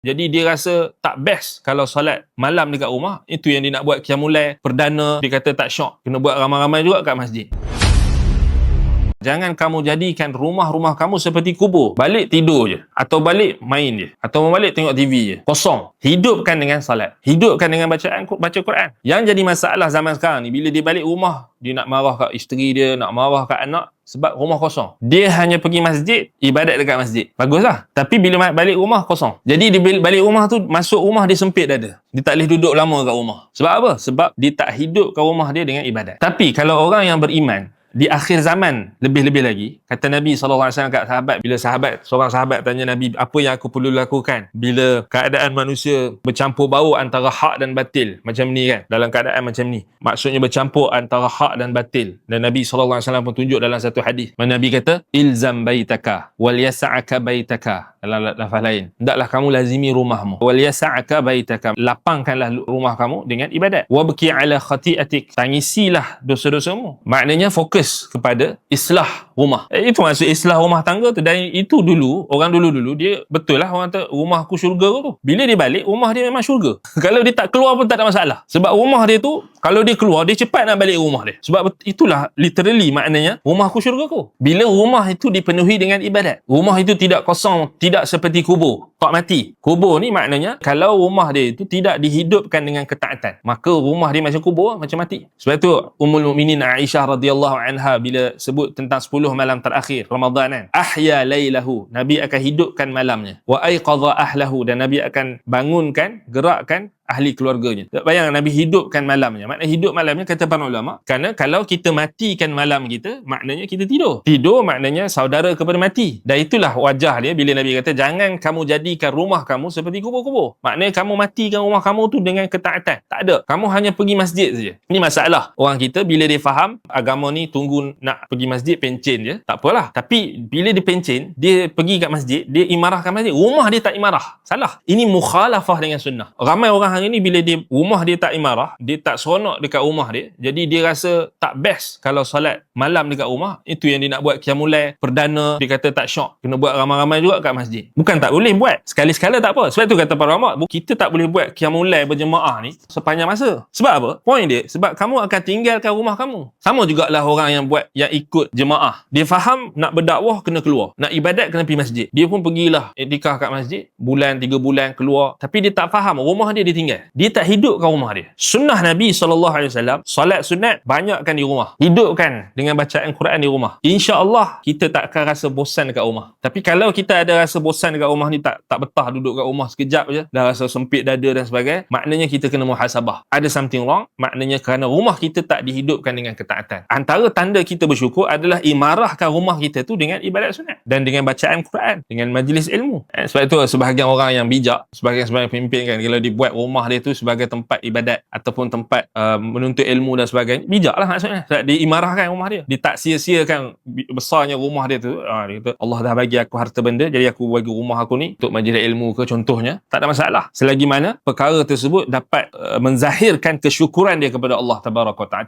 Jadi dia rasa tak best kalau solat malam dekat rumah. Itu yang dia nak buat qiyamul perdana. Dia kata tak syok. Kena buat ramai-ramai juga kat masjid. Jangan kamu jadikan rumah-rumah kamu seperti kubur. Balik tidur je. Atau balik main je. Atau balik tengok TV je. Kosong. Hidupkan dengan salat. Hidupkan dengan bacaan baca Quran. Yang jadi masalah zaman sekarang ni, bila dia balik rumah, dia nak marah kat isteri dia, nak marah kat anak, sebab rumah kosong. Dia hanya pergi masjid, ibadat dekat masjid. Baguslah. Tapi bila balik rumah, kosong. Jadi dia balik rumah tu, masuk rumah dia sempit dada. Dia tak boleh duduk lama kat rumah. Sebab apa? Sebab dia tak hidupkan rumah dia dengan ibadat. Tapi kalau orang yang beriman, di akhir zaman lebih-lebih lagi kata Nabi SAW kat sahabat bila sahabat seorang sahabat tanya Nabi apa yang aku perlu lakukan? Bila keadaan manusia bercampur bau antara hak dan batil macam ni kan? Dalam keadaan macam ni. Maksudnya bercampur antara hak dan batil. Dan Nabi SAW pun tunjuk dalam satu hadis. Mana Nabi kata ilzam baitaka wal yasa'aka baitaka. Dalam lafaz lain hendaklah kamu lazimi rumahmu. Wal yasa'aka baitaka. Lapangkanlah rumah kamu dengan ibadat. Wabki ala khati'atik. Tangisilah dosa-dosamu. Maknanya fokus fokus kepada islah rumah. Eh, itu maksud islah rumah tangga tu. Dan itu dulu, orang dulu-dulu, dia betul lah orang kata rumah aku syurga tu. Bila dia balik, rumah dia memang syurga. kalau dia tak keluar pun tak ada masalah. Sebab rumah dia tu, kalau dia keluar, dia cepat nak balik rumah dia. Sebab itulah literally maknanya rumah aku syurga ku. Bila rumah itu dipenuhi dengan ibadat. Rumah itu tidak kosong, tidak seperti kubur. Tak mati. Kubur ni maknanya kalau rumah dia itu tidak dihidupkan dengan ketaatan. Maka rumah dia macam kubur, macam mati. Sebab itu Ummul Mukminin Aisyah radhiyallahu anha bila sebut tentang 10 malam terakhir Ramadan kan ahya lailahu nabi akan hidupkan malamnya wa aiqadha ahlahu dan nabi akan bangunkan gerakkan ahli keluarganya. Bayang Nabi hidupkan malamnya. Maknanya hidup malamnya kata para ulama. Kerana kalau kita matikan malam kita, maknanya kita tidur. Tidur maknanya saudara kepada mati. Dan itulah wajah dia bila Nabi kata, jangan kamu jadikan rumah kamu seperti kubur-kubur. Maknanya kamu matikan rumah kamu tu dengan ketaatan. Tak ada. Kamu hanya pergi masjid saja. Ini masalah. Orang kita bila dia faham agama ni tunggu nak pergi masjid pencen je. Tak apalah. Tapi bila dia pencen, dia pergi kat masjid, dia imarahkan masjid. Rumah dia tak imarah. Salah. Ini mukhalafah dengan sunnah. Ramai orang hari ni bila dia rumah dia tak imarah, dia tak seronok dekat rumah dia. Jadi dia rasa tak best kalau solat malam dekat rumah. Itu yang dia nak buat qiyamul perdana. Dia kata tak syok. Kena buat ramai-ramai juga kat masjid. Bukan tak boleh buat. Sekali-sekala tak apa. Sebab tu kata para ulama, kita tak boleh buat qiyamul berjemaah ni sepanjang masa. Sebab apa? Point dia, sebab kamu akan tinggalkan rumah kamu. Sama jugalah orang yang buat yang ikut jemaah. Dia faham nak berdakwah kena keluar. Nak ibadat kena pergi masjid. Dia pun pergilah iktikaf kat masjid. Bulan, tiga bulan keluar. Tapi dia tak faham. Rumah dia ditinggal tinggal. Dia tak hidupkan rumah dia. Sunnah Nabi SAW, solat sunat banyakkan di rumah. Hidupkan dengan bacaan Quran di rumah. Insya Allah kita tak akan rasa bosan dekat rumah. Tapi kalau kita ada rasa bosan dekat rumah ni, tak tak betah duduk kat rumah sekejap je, dah rasa sempit dada dan sebagainya, maknanya kita kena muhasabah. Ada something wrong, maknanya kerana rumah kita tak dihidupkan dengan ketaatan. Antara tanda kita bersyukur adalah imarahkan rumah kita tu dengan ibadat sunat. Dan dengan bacaan Quran. Dengan majlis ilmu. Eh, sebab itu sebahagian orang yang bijak, sebahagian-sebahagian pemimpin kan, kalau dibuat rumah rumah dia tu sebagai tempat ibadat ataupun tempat uh, menuntut ilmu dan sebagainya bijaklah maksudnya. Sebab dia imarahkan rumah dia. Dia tak sia-siakan besarnya rumah dia tu. Uh, dia kata Allah dah bagi aku harta benda jadi aku bagi rumah aku ni untuk majlis ilmu ke contohnya. Tak ada masalah. Selagi mana perkara tersebut dapat uh, menzahirkan kesyukuran dia kepada Allah tabaraka taala